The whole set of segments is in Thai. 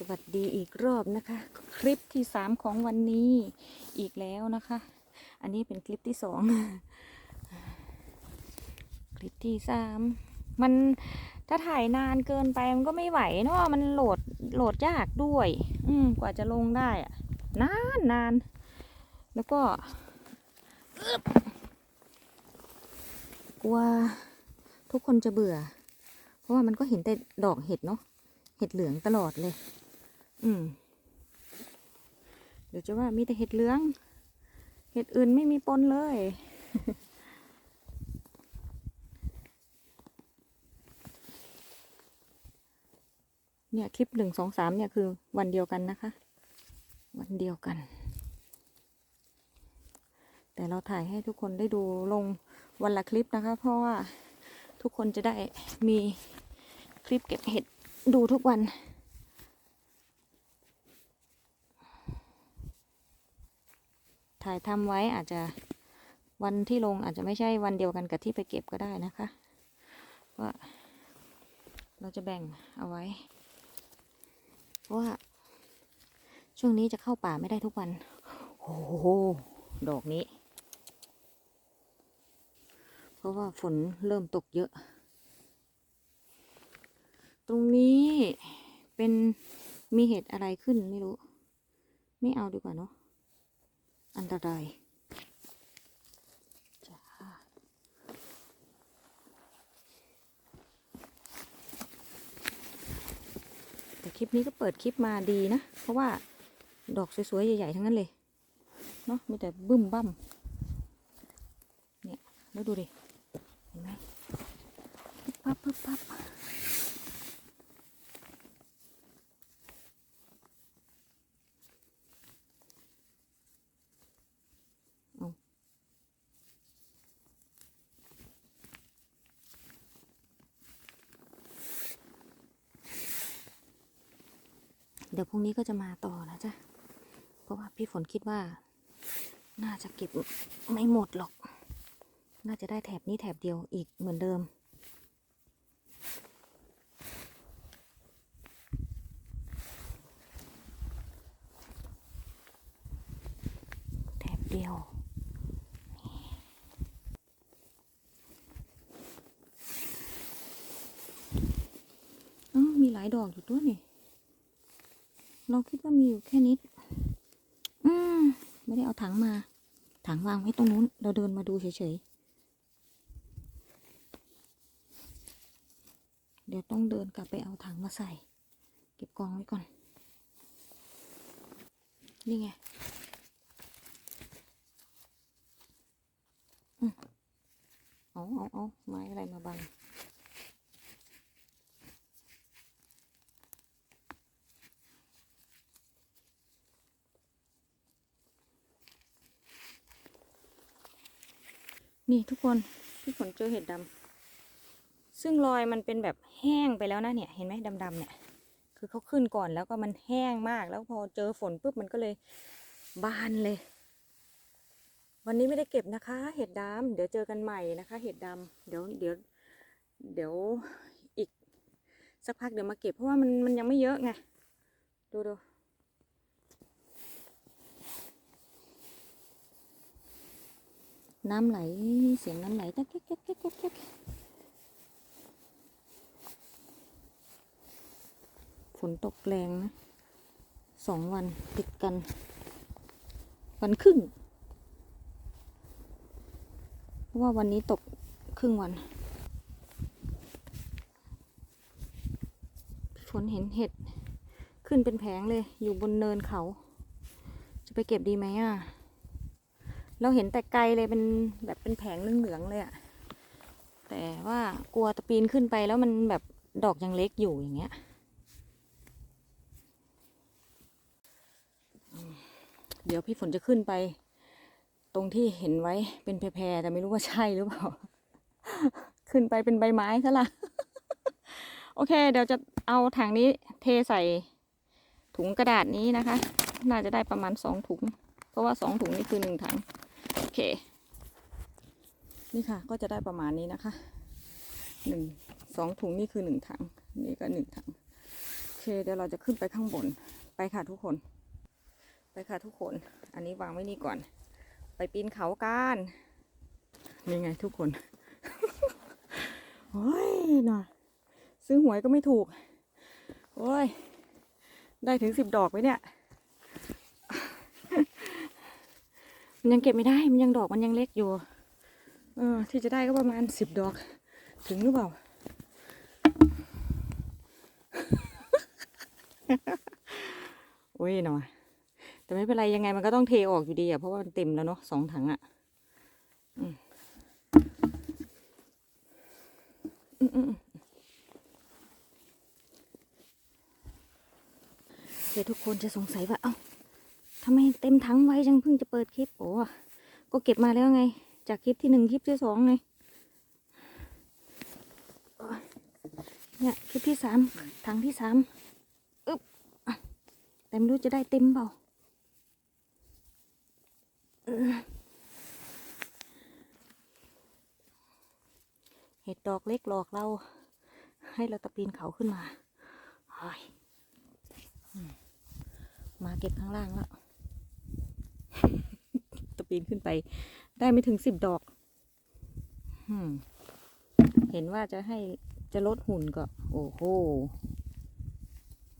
สวัสดีอีกรอบนะคะ คลิปที่สามของวันนี้อีกแล้วนะคะ อันนี้เป็นคลิปที่สองคลิปที่สามมันถ้าถ่ายนานเกินไปมันก็ไม่ไหวเนาะมันโหลดโหลดยากด้วย อืมกว่าจะลงได้อะนานนานแล้วก็กลัวทุกคนจะเบื่อ เพราะว่ามันก็เห็นแต่ดอกเห็ดเนาะเห็ดเหลืองตลอดเลย อืม เดี๋ยวจะว่ามีแต่เห็ดเหลือง เห็ดอื่นไม่มีปนเลย เนี่ยคลิปหนึ่งสองสามเนี่ยคือวันเดียวกันนะคะ วันเดียวกัน แต่เราถ่ายให้ทุกคนได้ดูลงวันละคลิปนะคะ เพราะว่าทุกคนจะได้มีคลิปเก็บเห็ดดูทุกวัน ถ่ายทำไว้อาจจะวันที่ลงอาจจะไม่ใช่วันเดียวกันกับที่ไปเก็บก็ได้นะคะว่าเราจะแบ่งเอาไว้ เพราะว่า ช่วงนี้จะเข้าป่าไม่ได้ทุกวัน โอ้โห ดอกนี้ เพราะว่าฝนเริ่มตกเยอะ ตรงนี้เป็นมีเหตุอะไรขึ้นไม่รู้ ไม่เอาดีกว่าเนาะ อันตรายจ้าแต่คลิปนี้ก็เปิดคลิปมาดีนะ เพราะว่าดอกสวย ๆ ใหญ่ ๆ ทั้งนั้นเลย เนาะมีแต่บึ้มบั้มเนี่ยแล้วดูดิ เห็นไหมปึ๊บปั๊บปึ๊บปั๊บ เดี๋ยวพรุ่ งนี้ก็จะมาต่อนะจ๊ะ เพราะว่าพี่ฝนคิดว่า น่าจะเก็บไม่หมดหรอก น่าจะได้แถบนี้แถบเดียวอีกเหมือนเดิม แถบเดียวมีหลายดอกอยู่ตัวนี่ เราคิดว่ามีอยู่แค่นิด อืม ไม่ได้เอาถังมา ถังวางไว้ตรงนู้น เราเดินมาดูเฉยๆ เดี๋ยวต้องเดินกลับไปเอาถังมาใส่ เก็บกองไว้ก่อน นี่ไงอืมเอาเอาเอาไม้อะไรมาบัง นี่ทุกคนพี่ฝนเจอเห็ดดำซึ่งรอยมันเป็นแบบแห้งไปแล้วนะเนี่ย เห็นไหมดำๆเนี่ย คือเขาขึ้นก่อนแล้วก็มันแห้งมาก แล้วพอเจอฝนปุ๊บมันก็เลยบานเลย วันนี้ไม่ได้เก็บนะคะ เห็ดดำเดี๋ยวเจอกันใหม่นะคะ เห็ดดำเดี๋ยวเดี๋ยวเดี๋ยวอีกสักพักเดี๋ยวมาเก็บเพราะว่ามันมันยังไม่เยอะไง ดูดู น้ำไหลเสียงน้ำไหลแก๊กแก๊กแก๊กแก๊กแก๊กฝนตกแรงนะสองวันติดกัน วันครึ่งเพราะว่าวันนี้ตกครึ่งวันฝนเห็นเห็ด ขึ้นเป็นแผงเลยอยู่บนเนินเขา จะไปเก็บดีไหมอะ เราเห็นแต่ไกลเลยเป็นแบบเป็นแผงเหลืองๆเลยอะแต่ว่ากลัวตะปีนขึ้นไปแล้วมันแบบดอกยังเล็กอยู่อย่างเงี้ยเดี๋ยวพี่ฝนจะขึ้นไป ตรงที่เห็นไว้เป็นแพรแต่ไม่รู้ว่าใช่หรือเปล่า ขึ้นไปเป็นใบไม้ซะละโอเค เดี๋ยวจะเอาถังนี้เทใส่ถุงกระดาษนี้นะคะ น่าจะได้ประมาณสองถุง เพราะว่าสองถุงนี่คือหนึ่งถัง โอเค นี่ค่ะก็จะได้ประมาณนี้นะคะหนึ่งสองถุงนี่คือหนึ่งถัง นี่ก็หนึ่งถัง โอเค เดี๋ยวเราจะขึ้นไปข้างบน ไปค่ะทุกคน ไปค่ะทุกคน อันนี้วางไว้นี่ก่อน ไปปีนเขากันนี่ไงทุกคนโอ้ยน่ะซื้อหวยก็ไม่ถูก โอ้ย ได้ถึงสิบดอกไหมเนี่ย มันยังเก็บไม่ได้ มันยังดอกมันยังเล็กอยู่ เออ ที่จะได้ก็ประมาณสิบดอก ถึงหรือเปล่า โอ้ยหนอแต่ไม่เป็นไรยังไงมันก็ต้องเทออกอยู่ดีอะเพราะว่ามันเต็มแล้วเนาะสองถังอะเดี๋ยวทุกคนจะสงสัยว่า เอ้า ทำไมเต็มถังไว้จังเพิ่งจะเปิดคลิปโอ้ก็เก็บมาแล้วไง จากคลิปที่หนึ่งคลิปที่สองไงเนี่ยคลิปที่สามถังที่สามอึ๊บอะแต่ไม่รู้จะได้เต็มเปล่าเห็ดดอกเล็กหลอกเรา ให้เราตะปีนเขาขึ้นมามาเก็บข้างล่างแล้ว ปีนขึ้นไป ได้ไม่ถึงสิบดอกเห็นว่าจะให้จะลดหุ่นก็ โอ้โห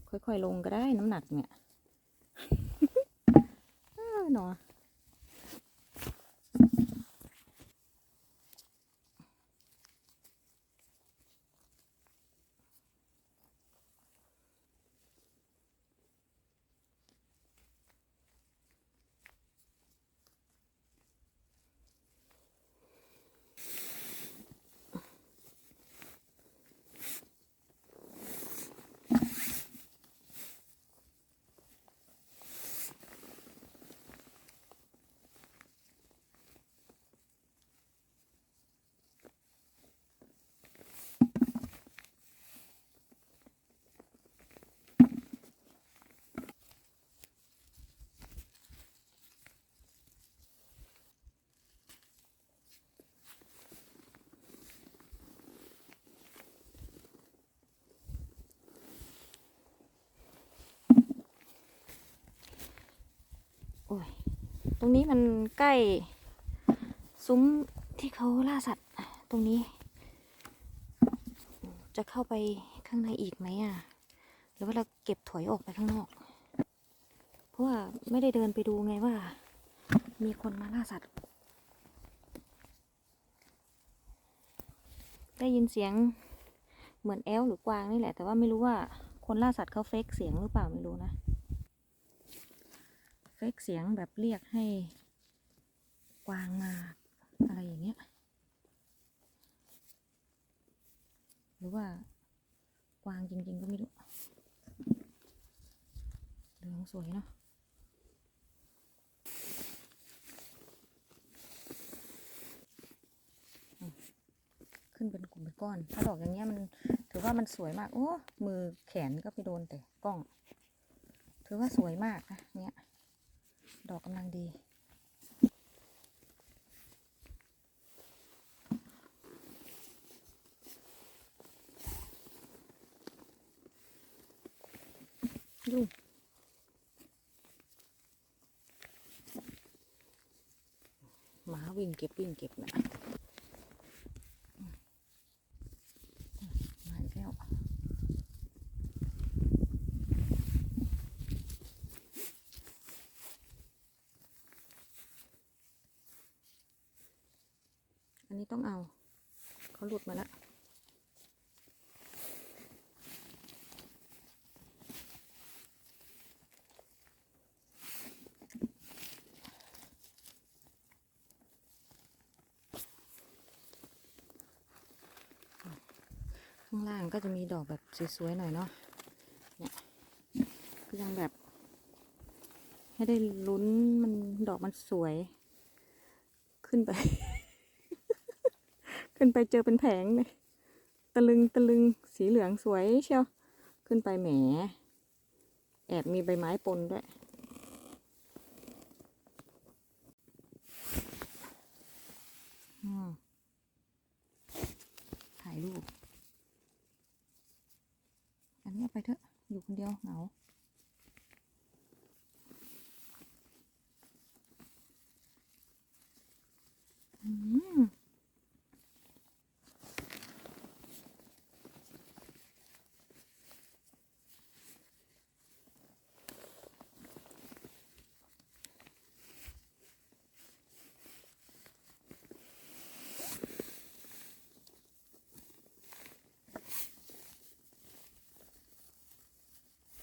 ค่อยๆลงก็ได้น้ำหนักเนี่ยเออหนอ ตรงนี้มันใกล้ ซุ้มที่เขาล่าสัตว์ ตรงนี้ จะเข้าไปข้างในอีกไหมอะ หรือว่าเราเก็บถอยออกไปข้างนอก เพราะว่าไม่ได้เดินไปดูไงว่า มีคนมาล่าสัตว์ ได้ยินเสียงเหมือนแอลหรือกวางนี่แหละ แต่ว่าไม่รู้ว่าคนล่าสัตว์เขาเฟกเสียงหรือเปล่าไม่รู้นะ เฟกเสียงแบบเรียกให้กวางมาอะไรอย่างเงี้ย หรือว่ากวางจริง ๆ ก็ไม่รู้เหลืองสวยเนาะขึ้นเป็นกลุ่มเป็นก้อน ถ้าดอกอย่างเงี้ยมันถือว่ามันสวยมาก โอ้ มือแขนก็ไปโดนแต่กล้อง ถือว่าสวยมากนะเนี้ย ดอกกำลังดียุ่งหมาวิ่งเก็บวิ่งเก็บนะมาอีกแล้ว นนี้ต้องเอา เขาหลุดมาแล้วข้างล่างก็จะมีดอกแบบสวยๆหน่อยเนาะ เนี่ยก็ยังแบบ ให้ได้ลุ้นมันดอกมันสวย ขึ้นไป ขึ้นไปเจอเป็นแผงเลยตะลึงตะลึงสีเหลืองสวยเชียว ขึ้นไปแหม แอบมีใบไม้ปนด้วย อืมถ่ายรูป อันนี้เอาไปเถอะ อยู่คนเดียวเหงา อืม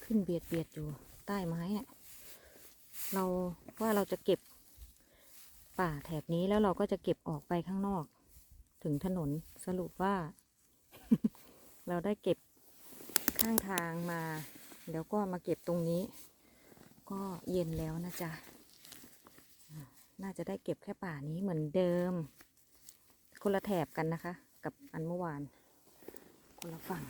ขึ้นเบียดเบียดอยู่ใต้ไม้เนี่ยเราว่าเราจะเก็บป่าแถบนี้แล้วเราก็จะเก็บออกไปข้างนอก ถึงถนนสรุปว่า เราได้เก็บข้างทางมา แล้วก็มาเก็บตรงนี้ ก็เย็นแล้วนะจ๊ะน่าจะได้เก็บแค่ป่านี้เหมือนเดิม คนละแถบกันนะคะ กับอันเมื่อวาน คนละฝั่ง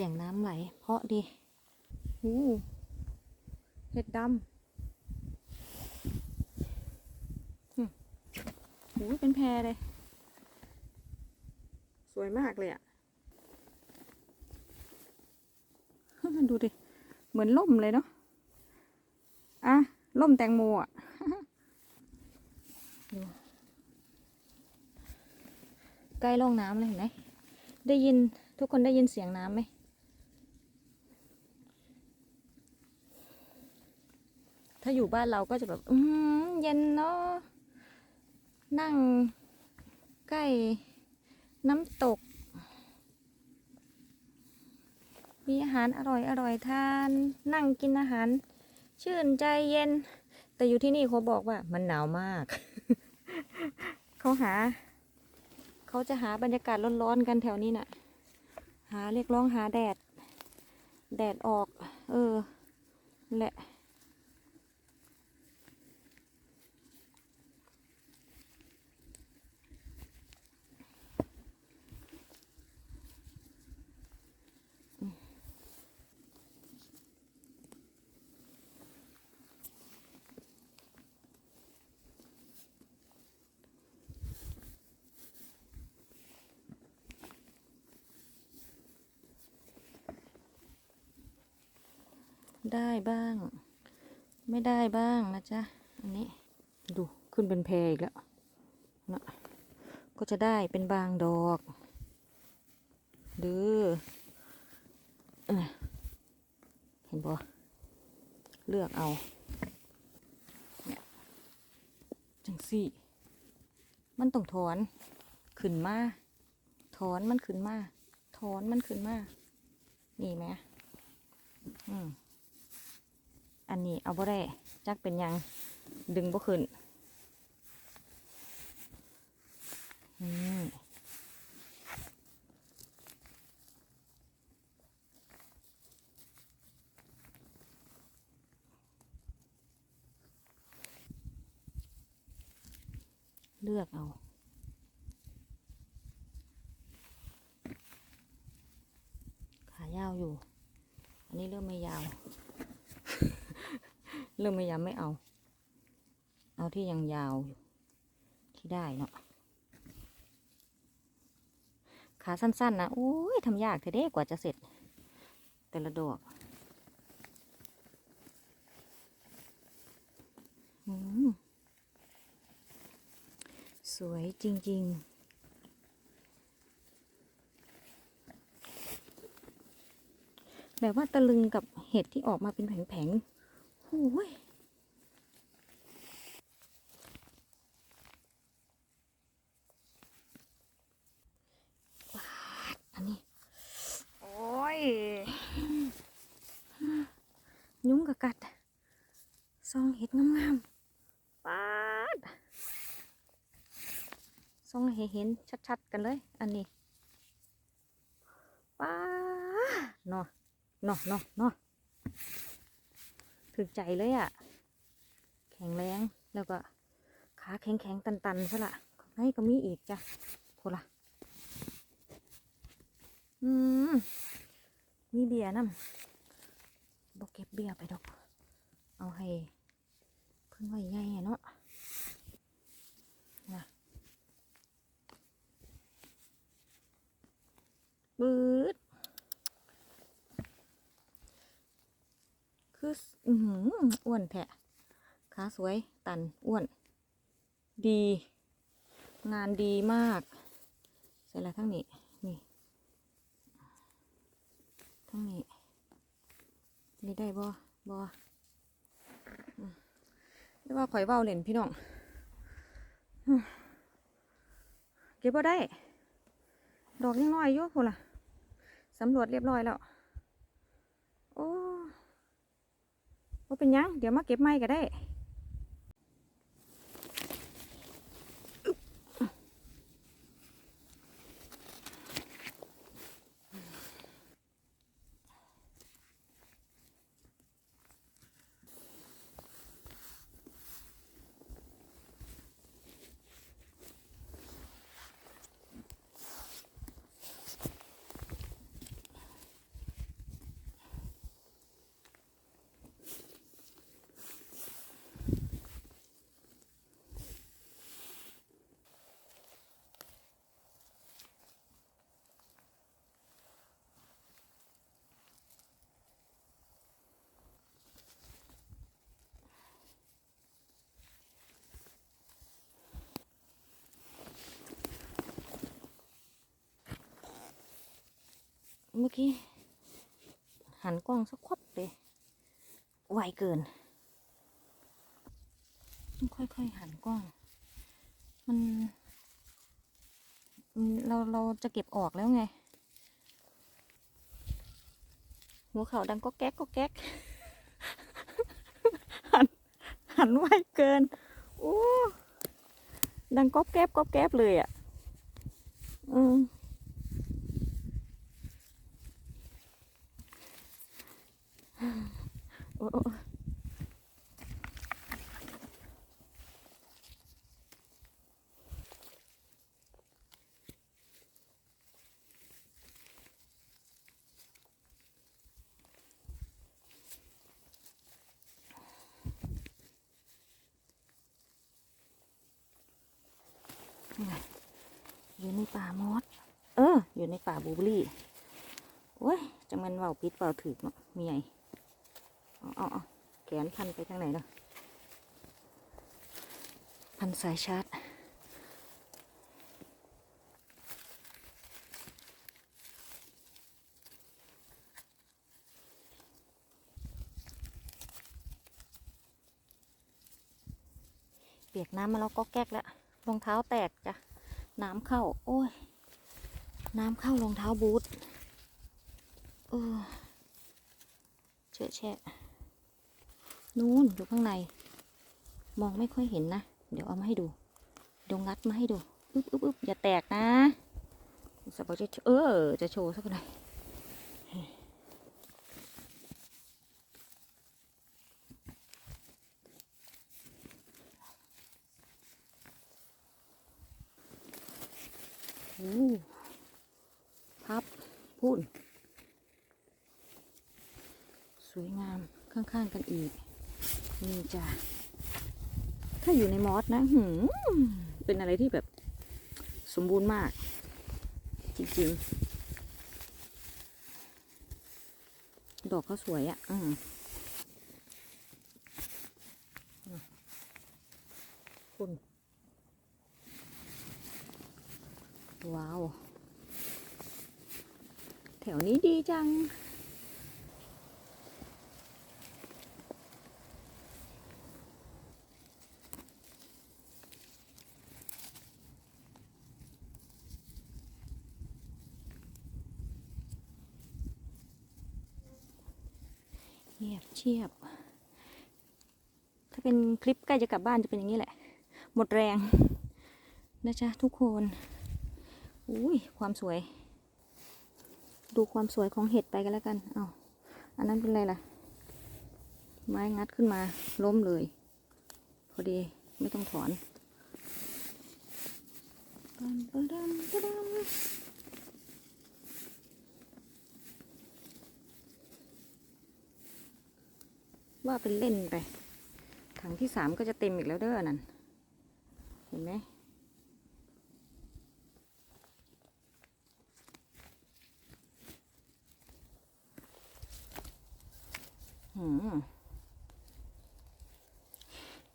สียงน้ำไหล เพราะดีหูเห็ดดำอืมหูเป็นแพรเลย สวยมากเลยอะดูดิ เหมือนล่มเลยเนาะ อะ ล่มแตงโมอะดูใกล้ร่องน้ำเลยเห็นไหมได้ยินทุกคนได้ยินเสียงน้ำไหม ถ้าอยู่บ้านเราก็จะแบบ อืมเย็นเนาะนั่งใกล้น้ำตก มีอาหารอร่อยอร่อยทาน นั่งกินอาหาร ชื่นใจเย็น แต่อยู่ที่นี่เขาบอกว่ามันหนาวมาก เขาหา เขาจะหาบรรยากาศร้อนๆกันแถวนี้น่ะ หาเรียกร้องหาแดด แดดออก เออ แหละ ได้บ้าง ไม่ได้บ้างนะจ๊ะ อันนี้ดูขึ้นเป็นแพรอีกแล้วนะก็จะได้เป็นบางดอกดื้อเอ้ยเห็นบ่เลือกเอาเนี่ยจังสี่ มันต้องถอนขึ้นมาถอนมันขึ้นมาถอนมันขึ้นมานี่ไหมอืม อันนี้เอาบ่ได้จักเป็นยังดึงบ่ขึ้นนี่เลือกเอาขายาวอยู่ อันนี้เริ่มไม่ยาว เริ่มไม่ยาวไม่เอา เอาที่ยังยาวอยู่ที่ได้เนาะขาสั้นๆนะโอ้ยทำยากเท่เด้กว่าจะเสร็จ แต่ละดอกอสวยจริง ๆแบบว่าตะลึงกับเห็ดที่ออกมาเป็นแผงๆ โอ้ยอันนี้ โอ้ย ยุ้งกับกัดซองเห็ดงามๆปาดซองให้เห็นชัดๆกันเลย อันนี้ปาดเนาะเนาะเนาะเนาะ ถึกใจเลยอะ่ะ แข็งแรงแล้วก็ขาแข็งๆตันๆซะละข้ก็มีอีกจ้ะโพละอืมมีเบียร์น้เก็บี้ยไปดอก เอาให้เพิ่งไว้ใหญ่อะเนาะนะบืด คืออ้วนแทะขาสวยตันอ้วน ดี งานดีมากเสร็จแล้วทั้งนี้ นี่ทั้งนี้ นี่ได้บ่บ่อืมเรียกว่าข่อยเว้าเล่นพี่น้องเก็บบ่ได้ ดอกยังน้อยอยู่พุ่นล่ะสำรวจเรียบร้อยแล้ว โอ้ บ่เป็นยัง เดี๋ยวมาเก็บไม้ก็ได้ เมื่อกี้ หันกล้องสักควับเลยไวเกินต้องค่อยๆ หันกล้อง มันเราเราจะเก็บออกแล้วไง หัวเข่าดังก็แก๊กก็แก๊กหันหันไวเกินโอ้ดังก๊อบแก๊บก๊อบแก๊บเลยอะ อืม โอ้อยู่ในป่ามอสเออ อยู่ในป่าบูเบอรี่ โอ้ยจังมันเบาพิษเบาถือเนาะมีไง เอาเอาแขนพันไปทางไหนเนาะพันสายชาร์จเปียกน้ำมาแล้วก็แก๊กแล้วรองเท้าแตกจ้ะ น้ำเข้า โอ้ย น้ำเข้ารองเท้าบูทเออเฉอะแฉะ นู่นอยู่ข้างใน มองไม่ค่อยเห็นนะ เดี๋ยวเอามาให้ดูเดี๋ยวงัดมาให้ดูอึ๊บอึ๊บอึ๊บอย่าแตกนะสปอจะเออ จะโชว์สักหน่อยพับพุ่น สวยงามข้างๆกันอีก นี่จ้ะถ้าอยู่ในมอสนะหืมเป็นอะไรที่แบบสมบูรณ์มาก จริงๆ ดอกก็สวยอะ่ะ อืมคุณว้าว แถวนี้ดีจังียบ ถ้าเป็นคลิปใกล้จะกลับบ้านจะเป็นอย่างนี้แหละ หมดแรงนะจ๊ะทุกคนอุ้ยความสวย ดูความสวยของเห็ดไปกันแล้วกันเอาอันนั้นเป็นอะไรล่ะ ไม้งัดขึ้นมาล้มเลย พอดีไม่ต้องถอนปันปันปันปันปัน ว่าเป็นเล่นไป ถังที่สามก็จะเต็มอีกแล้วเด้อนั่น เห็นไหมหืม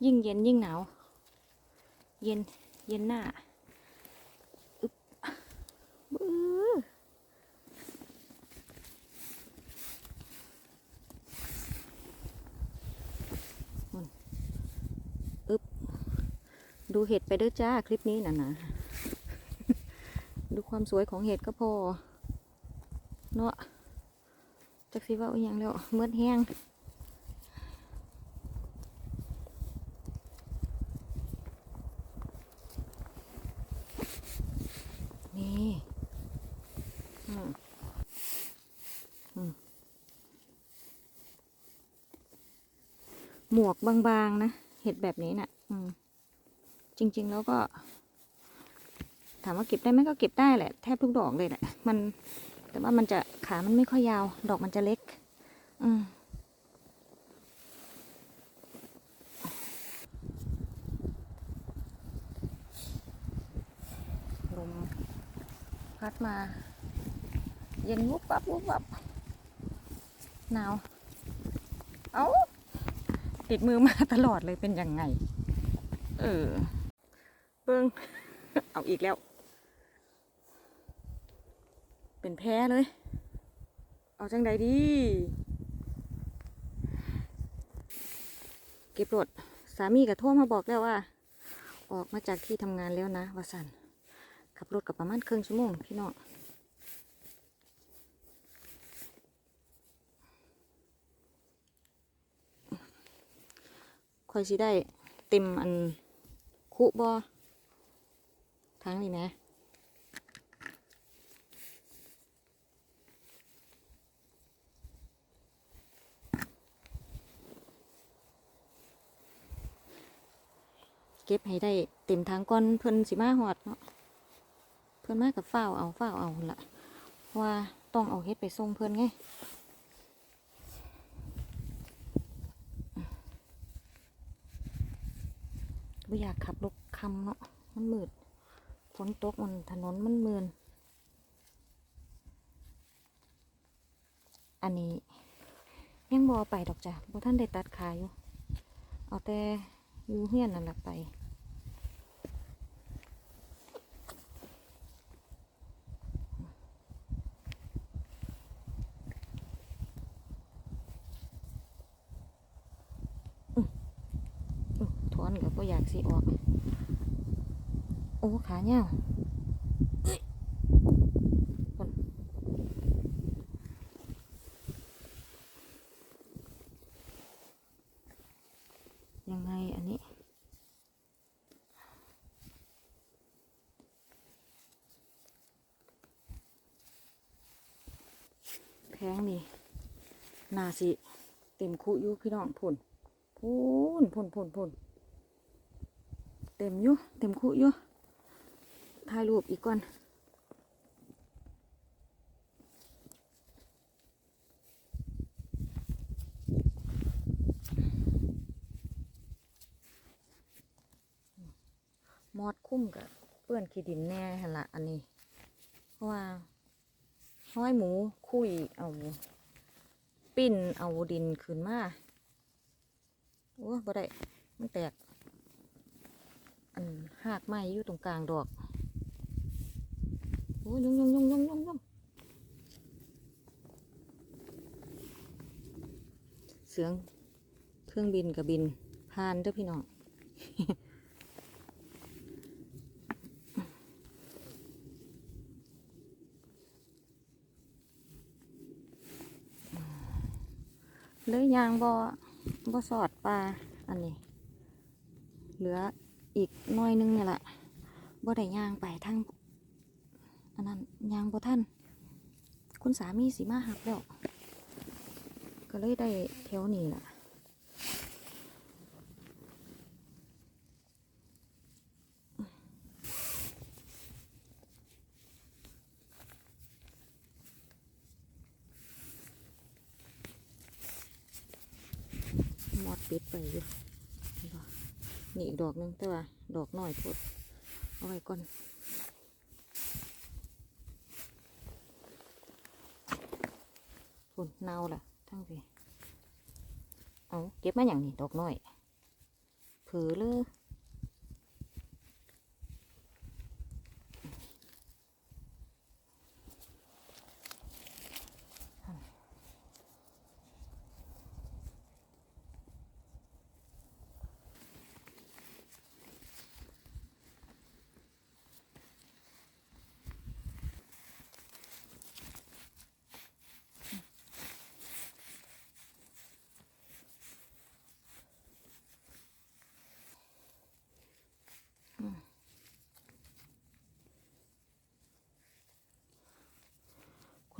ยิ่งเย็นยิ่งหนาว เย็นเย็นหน้าอึ๊บบื้อนู่นอึ๊บ ดูเห็ดไปเด้อจ้าคลิปนี้นะนะดูความสวยของเห็ดก็พอ เนาะจักสิเว่าอย่างแล้วเมื่อแห้งนี่อืมอืมหมวกบางๆนะ เห็ดแบบนี้นะ่ะ จริง ๆ แล้วก็ ถามว่าเก็บได้ไหมก็เก็บได้แหละ แทบทุกดอกเลยแหละ มัน แต่ว่ามันจะขามันไม่ค่อยยาว ดอกมันจะเล็ก อืมลมพัดมา เย็นวุบวับวุบวับหนาว เอาติดมือมาตลอดเลยเป็นยังไง เออ เบิ้งเอาอีกแล้ว เป็นแพ้เลย เอาจังใดดี เก็บรถสามีกับโทรมาบอกแล้วว่า ออกมาจากที่ทำงานแล้วนะวาสันขับรถกับประมาณครึ่งชั่วโมงพี่น้องคอยสิได้เต็มอันคุบอ ทั้งนี้นะเก็บให้ได้เต็มทางก่อนเพิ่นสิมาหอดเนาะเพื่อนมากับฝ้าเอาฝ้าเอาละเพราะว่าต้องเอาเฮ็ดไปส่งเพื่อนไงไม่อยากขับรถคำเนาะมันมืด ฝนตกมันถนนมันมืนอันนี้ยังบอไปดอกจ้ะบ่ท่านได้ตัดขายอยู่ เอาแต่อยู่เฮียนนั่นแหละไปอื้อถอนก็บ่อยากสิออก โอ้ขาเหี่ยยังไงอันนี้ แพงนี่นาสิ เต็มคุอยู่พี่น้องพุ่นพูนพูนพูนพูนเต็มยู่เต็มคุยู่ ถ่ายรูปอีกก่อนมอดคุ้มกับเปื้อนขี้ดินแน่หั่นละอันนี้ เพราะว่าห้อยหมูคุยเอา ปิ้นเอาดินขึ้นมาโอ้บ่ได้มันแตก อันหากไม้อยู่ตรงกลางดอก โอ้ยยงยงยงยงยงยงเสียงเครื่องบินกับบินผ่านเด้อพี่น้องเลยยางบอบอสอดปลาอันนี้ เหลืออีกน้อยนึงเนี่ยแหละบ่ได้ยางไปทั้ง อันนั้นยางบ่ท่านคุณสามีสีมาหักแล้ว ก็เลยได้แถวนี้แหละมอดปิดไปอยู่เห็นบ่นี่อีกดอกนึงแต่ว่า ดอกหน้อยพดเอาไว้ก่อน ฝุ่นเน่าล่ะ ทั้งสิเอาเก็บมาอย่างนี้ดอกน้อย ผือเลย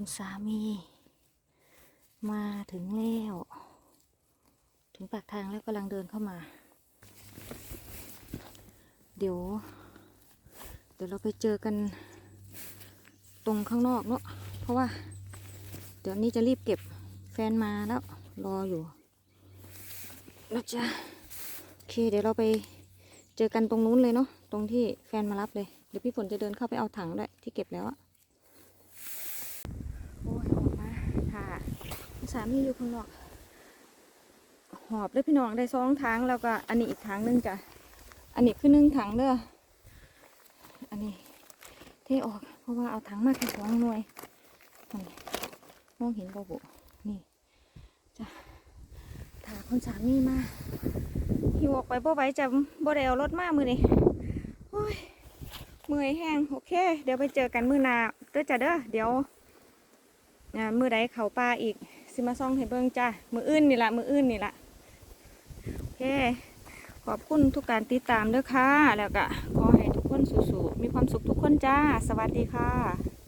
คุณสามี มาถึงแล้ว ถึงปากทางแล้วกำลังเดินเข้ามา เดี๋ยว เดี๋ยวเราไปเจอกันตรงข้างนอกเนาะเพราะว่า เดี๋ยวนี้จะรีบเก็บแฟนมาแล้ว รออยู่นะจ๊ะโอเค เดี๋ยวเราไปเจอกันตรงนู้นเลยเนาะตรงที่แฟนมารับเลย เดี๋ยวพี่ฝนจะเดินเข้าไปเอาถังด้วยที่เก็บแล้วอะ โอ้ยออกมาค่ะสามีอยู่ข้างนอก หอบเลยพี่น้องได้สองถังแล้วก็อันนี้อีกถังนึงจ้ะ อันนี้คือหนึ่งถังเด้อ อันนี้เทออก เพราะว่าเอาถังมาแค่สองหน่วยมันมองเห็นบ่บุนี่จ้ะถาคนสามีมาหิวออกไปบ่ไหวจะบ่ได้เอารถมามือนี่โอ้ยเมื่อยแห้งโอเค เดี๋ยวไปเจอกันมือหนาเด้อจ้ะเด้อเดี๋ยว นะมือใดเขาปลาอีกสิมาซ่องให้เบิ่งจ้ามืออื่นนี่ละมืออื่นนี่ละโอเค ขอบคุณทุกการติดตามด้อค่ะ แล้วก็ขอให้ทุกคนสู้ๆมีความสุขทุกคนจ้า สวัสดีค่ะ